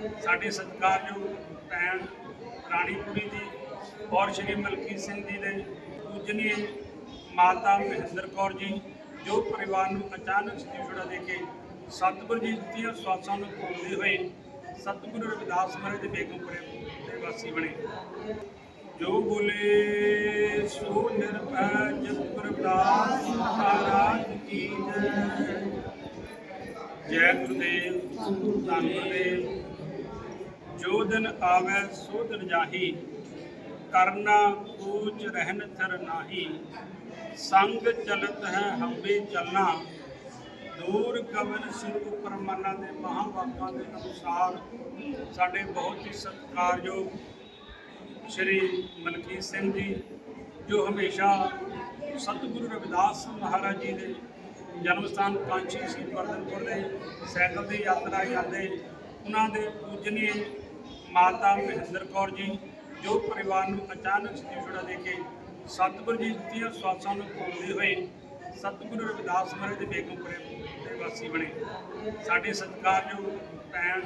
ਸਾਡੇ ਸਤਿਕਾਰਯੋਗ ਭੈਣ ਰਾਣੀਪੁਰੀ ਜੀ ਔਰ ਸ਼੍ਰੀ ਮਲਕੀ ਸਿੰਘ ਜੀ ਦੇ ਪੂਜਨੀਏ ਮਾਤਾ ਮਹਿੰਦਰ ਕੌਰ ਜੀ, ਜੋ ਪਰਿਵਾਰ ਨੂੰ ਅਚਾਨਕ ਸਤਿਗੁਰਾਂ ਦੇ ਕੇ ਸਤਿਗੁਰ ਜੀ ਦੀਆਂ ਸਵਾਸਾਂ ਨੂੰ ਭੁੱਲਦੇ ਹੋਏ ਸਤਿਗੁਰੂ ਰਵਿਦਾਸ ਮਹਾਰਾਜ ਦੇ ਬੇਗਮਪੁਰੇ ਦੇ ਵਾਸੀ ਬਣੇ। ਜੋ ਬੋਲੇ, ਸੋ ਨਿਰਭੈ, ਜਪ ਰਵਿਦਾਸ ਮਹਾਰਾਜ ਕੀ ਜੈ। ਜੈ ਗੁਰਦੇਵ, ਧੰਨ ਗੁਰਦੇਵ। ਜੋ ਦਿਨ ਆਵੈ ਸੋ ਦਿਨ ਜਾਹੀ, ਕਰਨਾ ਕੂਚ ਰਹਿਨ ਥਰ ਨਾਹੀ। ਸੰਗ ਚਲਤ ਹੈ ਹੰਬੇ ਚੱਲਣਾ, ਦੂਰ ਕਵਨ ਸਿਰ ਉਪਰ ਮਨਾਂ ਦੇ ਮਹਾਵਾਕਾਂ ਦੇ ਅਨੁਸਾਰ। ਸਾਡੇ ਬਹੁਤ ਹੀ ਸਤਿਕਾਰਯੋਗ ਸ਼੍ਰੀ ਮਲਕੀਤ ਸਿੰਘ ਜੀ, ਜੋ ਹਮੇਸ਼ਾ ਸਤਿਗੁਰੂ ਰਵਿਦਾਸ ਮਹਾਰਾਜ ਜੀ ਦੇ ਜਨਮ ਸਥਾਨ ਕਾਂਚੀ ਸੀ ਵਰਦਨਪੁਰ ਦੇ ਸਾਈਕਲ ਦੀ ਯਾਤਰਾ ਜਾਂਦੇ ਉਹਨਾਂ ਦੇ ਪੂਜਨੀਏ ਮਾਤਾ ਮਹਿੰਦਰ ਕੌਰ ਜੀ, ਜੋ ਪਰਿਵਾਰ ਨੂੰ ਅਚਾਨਕ ਸਤਿਗੁਰਾਂ ਦੇ ਕੇ ਸਤਿਗੁਰੂ ਜੀ ਦੀਆਂ ਸਵਾਸਾਂ ਨੂੰ ਭੁੱਲਦੇ ਹੋਏ ਸਤਿਗੁਰੂ ਰਵਿਦਾਸ ਮਹਾਰਾਜ ਦੇ ਬੇਗਮਪੁਰੇ ਦੇ ਵਾਸੀ ਬਣੇ। ਸਾਡੇ ਸਤਿਕਾਰਯੋਗ ਭੈਣ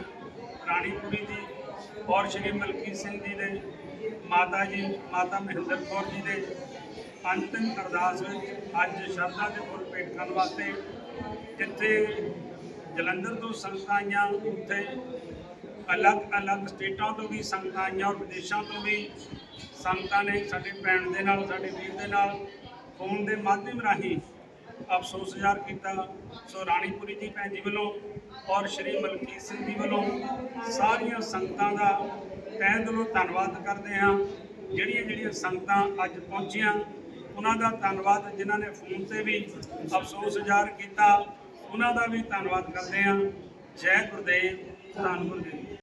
ਰਾਣੀਪੁਰੀ ਜੀ ਔਰ ਸ਼੍ਰੀ ਮਲਕੀ ਸਿੰਘ ਜੀ ਦੇ ਮਾਤਾ ਜੀ, ਮਾਤਾ ਮਹਿੰਦਰ ਕੌਰ ਜੀ ਦੇ ਅੰਤਿਮ ਅਰਦਾਸ ਵਿੱਚ ਅੱਜ ਸ਼ਰਧਾ ਦੇ ਫੁੱਲ ਭੇਟ ਕਰਨ ਵਾਸਤੇ ਜਿੱਥੇ ਜਲੰਧਰ ਤੋਂ ਸੰਗਤਾਂ ਆਈਆਂ। ਉੱਥੇ ਅਲੱਗ-ਅਲੱਗ ਸਟੇਟਾਂ ਤੋਂ ਵੀ ਸੰਗਤਾਂ ਆਈਆਂ ਔਰ ਵਿਦੇਸ਼ਾਂ ਤੋਂ ਵੀ ਸੰਗਤਾਂ ਨੇ ਸਾਡੇ ਭੈਣ ਦੇ ਨਾਲ, ਸਾਡੇ ਵੀਰ ਦੇ ਨਾਲ ਫੋਨ ਦੇ ਮਾਧਿਅਮ ਰਾਹੀਂ ਅਫਸੋਸ ਜ਼ਾਹਰ ਕੀਤਾ। ਸੋ ਰਾਣੀਪੁਰੀ ਜੀ ਭੈਣ ਜੀ ਵੱਲੋਂ ਔਰ ਸ਼੍ਰੀ ਮਲਕੀਤ ਸਿੰਘ ਜੀ ਵੱਲੋਂ ਸਾਰੀਆਂ ਸੰਗਤਾਂ ਦਾ ਤਹਿ ਦਿਲੋਂ ਧੰਨਵਾਦ ਕਰਦੇ ਹਾਂ। ਜਿਹੜੀਆਂ ਜਿਹੜੀਆਂ ਸੰਗਤਾਂ ਅੱਜ ਪਹੁੰਚੀਆਂ, ਉਹਨਾਂ ਦਾ ਧੰਨਵਾਦ ਜਿਨ੍ਹਾਂ ਨੇ ਫੋਨ ਤੇ ਵੀ ਅਫਸੋਸ ਜ਼ਾਹਰ ਕੀਤਾ, ਉਹਨਾਂ ਦਾ ਵੀ ਧੰਨਵਾਦ ਕਰਦੇ ਹਾਂ। ਜੈ ਗੁਰਦੇਵ ਧੰਨ ਗੁਰਦੇਵ।